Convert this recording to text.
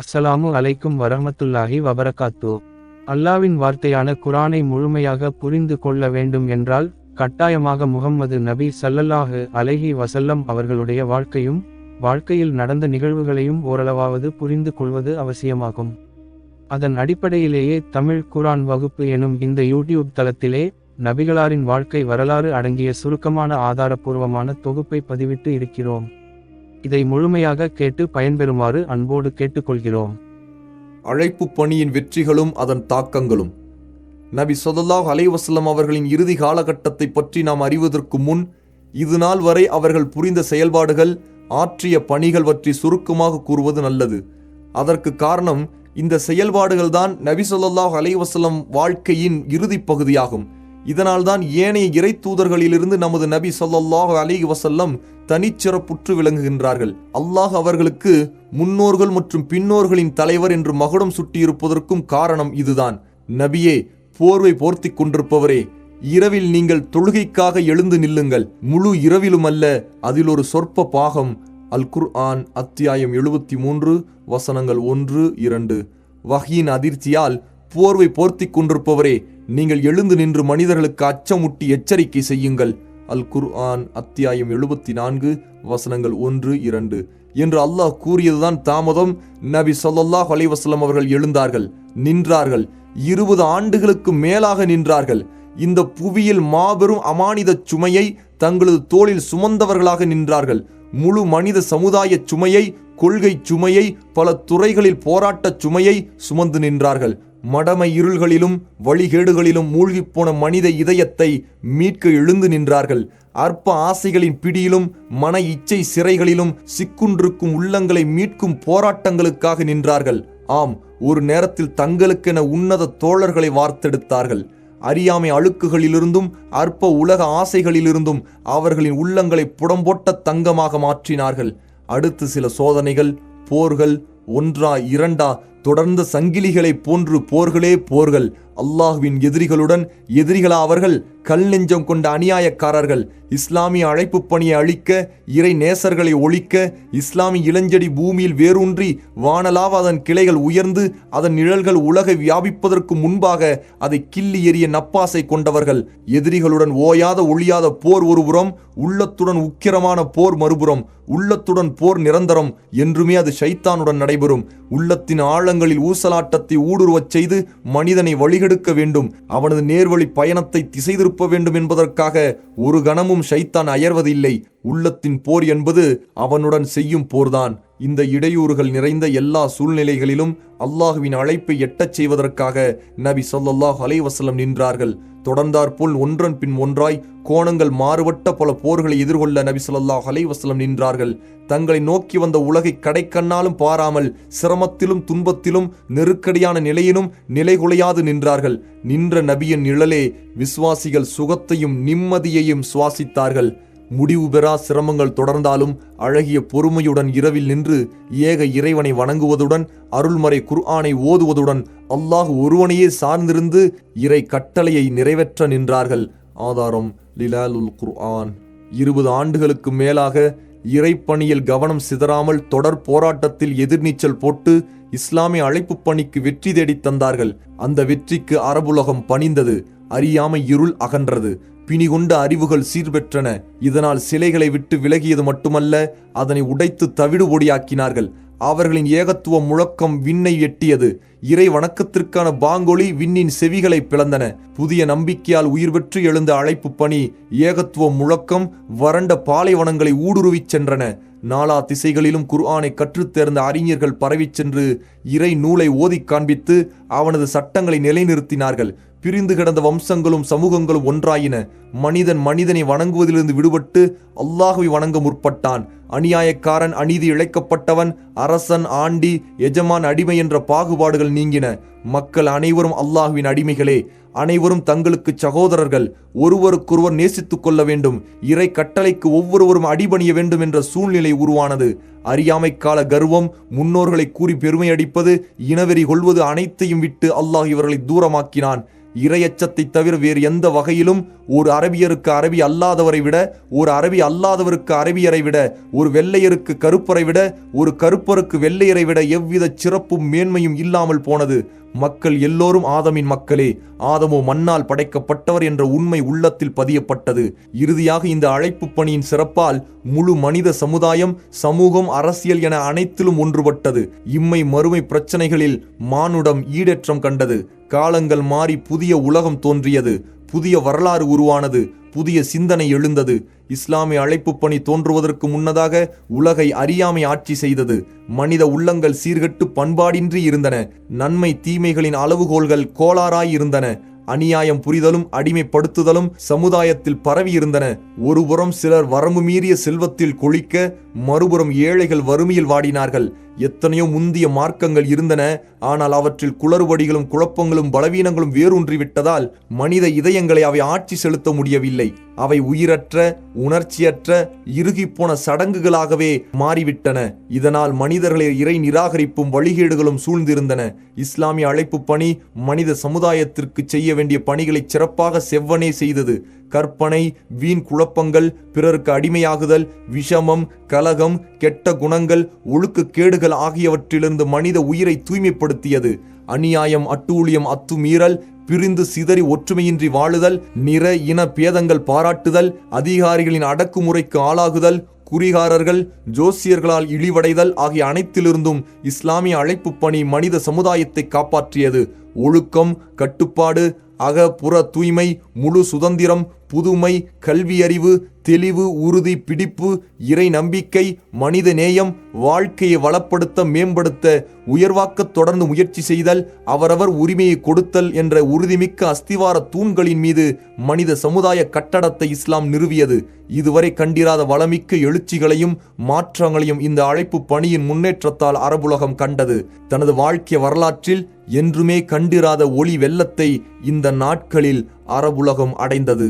அஸ்ஸலாமு அலைக்கும் வரமத்துல்லாஹி வபரகாத்து. அல்லாவின் வார்த்தையான குரானை முழுமையாக புரிந்து கொள்ள வேண்டும் என்றால் கட்டாயமாக முகம்மது நபி சல்லல்லாஹு அலைஹி வசல்லம் அவர்களுடைய வாழ்க்கையும் வாழ்க்கையில் நடந்த நிகழ்வுகளையும் ஓரளவாவது புரிந்து கொள்வது அவசியமாகும். அதன் அடிப்படையிலேயே தமிழ் குரான் வகுப்பு எனும் இந்த யூடியூப் தளத்திலே நபிகளாரின் வாழ்க்கை வரலாறு அடங்கிய சுருக்கமான ஆதாரபூர்வமான தொகுப்பை பதிவிட்டு இருக்கிறோம். இதை முழுமையாக கேட்டு பயன்பெறுமாறு அன்போடு கேட்டுக்கொள்கிறோம். அழைப்பு பணியின் வெற்றிகளும் அதன் தாக்கங்களும். நபி ஸல்லல்லாஹு அலைஹி அவர்களின் இறுதி காலகட்டத்தை பற்றி நாம் அறிவதற்கு முன் இது நாள் வரை அவர்கள் புரிந்த செயல்பாடுகள் ஆற்றிய பணிகள் பற்றி சுருக்கமாக கூறுவது நல்லது. அதற்கு காரணம் இந்த செயல்பாடுகள்தான் நபி சொல்லாஹ் அலைஹி வாழ்க்கையின் இறுதி பகுதியாகும். இதனால்தான் ஏனைய இறை தூதர்களிலிருந்து நமது நபி ஸல்லல்லாஹு அலிஹி வசல்லம் தனிச்சிறப்புற்று விளங்குகின்றார்கள். அல்லாஹ் அவர்களுக்கு முன்னோர்கள் மற்றும் பின்னோர்களின் தலைவர் என்று மகுடம் சுட்டியிருப்பதற்கும் காரணம் இதுதான். நபியே போர்வை போர்த்தி கொண்டிருப்பவரே இரவில் நீங்கள் தொழுகைக்காக எழுந்து நில்லுங்கள். முழு இரவிலும் அல்ல அதில் ஒரு சொற்ப பாகம். அல் குர்ஆன் அத்தியாயம் எழுபத்தி மூன்று வசனங்கள் ஒன்று இரண்டு. வகையின் அதிர்ச்சியால் போர்வை போர்த்தி கொண்டிருப்பவரே நீங்கள் எழுந்து நின்று மனிதர்களுக்கு அச்சமுட்டி எச்சரிக்கை செய்யுங்கள். அல் குர் ஆன் அத்தியாயம் எழுபத்தி நான்கு வசனங்கள் ஒன்று இரண்டு. என்று அல்லாஹ் கூறியதுதான் தாமதம். நபி ஸல்லல்லாஹு அலைஹி அவர்கள் எழுந்தார்கள் நின்றார்கள். இருபது ஆண்டுகளுக்கு மேலாக நின்றார்கள். இந்த புவியில் மாபெரும் அமானித சுமையை தங்களது தோளில் சுமந்தவர்களாக நின்றார்கள். முழு மனித சமுதாய சுமையை கொள்கை சுமையை பல துறைகளில் போராட்டச் சுமையை சுமந்து நின்றார்கள். மடமை இருள்களிலும் வழிகேடுகளிலும் மூழ்கிப்போன மனித இதயத்தை மீட்க எழுந்து நின்றார்கள். அற்ப ஆசைகளின் பிடியிலும் மன இச்சை சிறைகளிலும் சிக்குன்றிருக்கும் உள்ளங்களை மீட்கும் போராட்டங்களுக்காக நின்றார்கள். ஆம் ஒரு நேரத்தில் தங்களுக்கென உன்னத தோழர்களை வார்த்தெடுத்தார்கள். அறியாமை அழுக்குகளிலிருந்தும் அற்ப உலக ஆசைகளிலிருந்தும் அவர்களின் உள்ளங்களை புடம்போட்ட தங்கமாக மாற்றினார்கள். அடுத்து சில சோதனைகள் போர்கள் ஒன்றா இரண்டா தொடர்ந்த சங்கிலிகளைப் போன்று போர்களே போர்கள். அல்லாஹ்வின் எதிரிகளுடன் எதிரிகளா அவர்கள் கல் நெஞ்சம் கொண்ட அநியாயக்காரர்கள் இஸ்லாமிய அழைப்பு பணியை அழிக்க இறை நேசர்களை ஒழிக்க இஸ்லாமிய இளஞ்செடி பூமியில் வேரூன்றி வானலாவ அதன் கிளைகள் உயர்ந்து அதன் நிழல்கள் உலகை வியாபிப்பதற்கு முன்பாக அதை கிள்ளி எறிய நப்பாசை கொண்டவர்கள். எதிரிகளுடன் ஓயாத ஒழியாத போர் ஒருபுறம் உள்ளத்துடன் உக்கிரமான போர் மறுபுறம் உள்ளத்துடன் போர் நிரந்தரம் என்றுமே அது ஷைத்தானுடன் நடைபெறும். உள்ளத்தின் ஆழங்களில் ஊசலாட்டத்தை ஊடுருவச் செய்து மனிதனை வழிகெடுக்க வேண்டும். அவனது நேர்வழி பயணத்தை திசை திருப்ப வேண்டும் என்பதற்காக ஒரு கணமும் ஷைத்தான் அயர்வதில்லை. உள்ளத்தின் போர் என்பது அவனுடன் செய்யும் போர்தான். இந்த இடையூறுகள் நிறைந்த எல்லா சூழ்நிலைகளிலும் அல்லாஹுவின் அழைப்பை எட்டச் செய்வதற்காக நபி சொல்லல்லாஹ் அலைவசலம் நின்றார்கள். தொடர்ந்தாற்போல் ஒன்றன் பின் ஒன்றாய் கோணங்கள் மாறுபட்ட பல போர்களை எதிர்கொள்ள நபி ஸல்லல்லாஹு அலைவசலம் நின்றார்கள். தங்களை நோக்கி வந்த உலகை கடைக்கண்ணாலும் பாராமல் சிரமத்திலும் துன்பத்திலும் நெருக்கடியான நிலையிலும் நிலைகுலையாது நின்றார்கள். நின்ற நபியின் நிழலே விசுவாசிகள் சுகத்தையும் நிம்மதியையும் சுவாசித்தார்கள். முடிவு பெறா சிரமங்கள் தொடர்ந்தாலும் அழகிய பொறுமையுடன் இரவில் நின்று ஏக இறைவனை வணங்குவதுடன் அருள்மறை குர்ஆனை ஓதுவதுடன் அல்லாஹ் ஒருவனையே சார்ந்திருந்து இறை கட்டளையை நிறைவேற்ற நின்றார்கள். ஆதாரம் லிலாலுல் குர்ஆன். இருபது ஆண்டுகளுக்கு மேலாக இறைப்பணியில் கவனம் சிதறாமல் தொடர் போராட்டத்தில் எதிர்நீச்சல் போட்டு இஸ்லாமிய அழைப்பு பணிக்கு வெற்றி தேடித் தந்தார்கள். அந்த வெற்றிக்கு அரபுலகம் பணிந்தது. அறியாமை இருள் அகன்றது. பிணிகொண்ட அறிவுகள் சீர்பெற்றன. இதனால் சிலைகளை விட்டு விலகியது மட்டுமல்ல அதனை உடைத்து தவிடு பொடியாக்கினார்கள். அவர்களின் ஏகத்துவ முழக்கம் விண்ணை எட்டியது. இறை வணக்கத்திற்கான பாங்கொலி விண்ணின் செவிகளை பிளந்தன. புதிய நம்பிக்கையால் உயிர் பெற்று எழுந்த அழைப்பு பணி ஏகத்துவ முழக்கம் வறண்ட பாலைவனங்களை ஊடுருவிச் சென்றன. நாலா திசைகளிலும் குர்ஆனை கற்றுத் தேர்ந்த அறிஞர்கள் பரவிச் சென்று இறை நூலை ஓதிக் காண்பித்து அவனது சட்டங்களை நிலைநிறுத்தினார்கள். பிரிந்து கிடந்த வம்சங்களும் சமூகங்களும் ஒன்றாயின. மனிதன் மனிதனை வணங்குவதிலிருந்து விடுபட்டு அல்லாஹுவை வணங்க முற்பட்டான். அநியாயக்காரன் அநீதி இழைக்கப்பட்டவன் அரசன் ஆண்டி எஜமான் அடிமை என்ற பாகுபாடுகள் நீங்கின. மக்கள் அனைவரும் அல்லாஹுவின் அடிமைகளே அனைவரும் தங்களுக்கு சகோதரர்கள் ஒருவருக்கொருவர் நேசித்துக் கொள்ள வேண்டும். இறை கட்டளைக்கு ஒவ்வொருவரும் அடிபணிய வேண்டும் என்ற சூழ்நிலை உருவானது. அறியாமை கால கர்வம் முன்னோர்களை கூறி பெருமை அடிப்பது இனவெறி கொள்வது அனைத்தையும் விட்டு அல்லாஹ் இவர்களை தூரமாக்கினான். இரையச்சத்தை தவிர வேறு எந்த வகையிலும் ஒரு அரபியருக்கு அரபி அல்லாதவரை விட ஒரு அரபி அல்லாதவருக்கு அரபியரை விட ஒரு வெள்ளையருக்கு கருப்பரை விட ஒரு கருப்பருக்கு வெள்ளையரை விட எவ்வித சிறப்பும் மேன்மையும் இல்லாமல் போனது மக்கள் எல்லோரும் ஆதமின் மக்களே. ஆதமோ மண்ணால் படைக்கப்பட்டவர் என்ற உண்மை உள்ளத்தில் பதியப்பட்டது. இறுதியாக இந்த அழைப்பு பணியின் சிறப்பால் முழு மனித சமுதாயம் சமூகம் அரசியல் என அனைத்திலும் ஒன்றுபட்டது. இம்மை மறுமை பிரச்சனைகளில் மானுடம் ஈடேற்றம் கண்டது. காலங்கள் மாறி புதிய உலகம் தோன்றியது. புதிய வரலாறு உருவானது புதிய சிந்தனை எழுந்தது. இஸ்லாமிய அழைப்பு பணி தோன்றுவதற்கு முன்னதாக உலகை அறியாமை ஆட்சி செய்தது. மனித உள்ளங்கள் சீர்கெட்டு பண்பாடின்றி இருந்தன. நன்மை தீமைகளின் அளவுகோல்கள் கோளாறாயிருந்தன அநியாயம் புரிதலும் அடிமைப்படுத்துதலும் சமுதாயத்தில் பரவி இருந்தன. ஒருபுறம் சிலர் வரம்பு மீறிய செல்வத்தில் கொழிக்க மறுபுறம் ஏழைகள் வறுமையில் வாடினார்கள். எத்தனையோ முந்திய மார்க்கங்கள் இருந்தன. ஆனால் அவற்றில் குளறுபடிகளும் குழப்பங்களும் பலவீனங்களும் வேரூன்றிவிட்டதால் மனித இதயங்களை அவை ஆட்சி செலுத்த முடியவில்லை. அவை உயிரற்ற உணர்ச்சியற்ற இறுகிப்போன சடங்குகளாகவே மாறிவிட்டன. இதனால் மனிதர்களை இறை நிராகரிப்பும் வழிகேடுகளும் சூழ்ந்திருந்தன. இஸ்லாமிய அழைப்பு பணி மனித சமுதாயத்திற்கு செய்ய வேண்டிய பணிகளை சிறப்பாக செவ்வனே செய்தது. கற்பனை வீண் குழப்பங்கள் பிறருக்கு அடிமையாகுதல் விஷமம் கலகம் கெட்ட குணங்கள் ஒழுக்கக்கேடுகள் ஆகியவற்றிலிருந்து மனித உயிரை தூய்மைப்படுத்தியது. அநியாயம் அட்டூழியம் அத்துமீறல் பிரிந்து சிதறி ஒற்றுமையின்றி வாழுதல் நிற இன பேதங்கள் பாராட்டுதல் அதிகாரிகளின் அடக்குமுறைக்கு ஆளாகுதல் குறிகாரர்கள் ஜோசியர்களால் இழிவடைதல் ஆகிய அனைத்திலிருந்தும் இஸ்லாமிய அழைப்பு பணி மனித சமுதாயத்தை காப்பாற்றியது. ஒழுக்கம் கட்டுப்பாடு அக புற தூய்மை முழு சுதந்திரம் புதுமை கல்வியறிவு தெளிவு உறுதி பிடிப்பு இறை நம்பிக்கை மனித நேயம் வாழ்க்கையை வளப்படுத்த மேம்படுத்த உயர்வாக்க தொடர்ந்து முயற்சி செய்தல் அவரவர் உரிமையை கொடுத்தல் என்ற உறுதிமிக்க அஸ்திவார தூண்களின் மீது மனித சமுதாய கட்டடத்தை இஸ்லாம் நிறுவியது. இதுவரை கண்டிராத வளமிக்க எழுச்சிகளையும் மாற்றங்களையும் இந்த அழைப்பு பணியின் முன்னேற்றத்தால் அரபுலகம் கண்டது. தனது வாழ்க்கை வரலாற்றில் என்றுமே கண்டிராத ஒளி வெள்ளத்தை இந்த நாட்களில் அரபுலகம் அடைந்தது.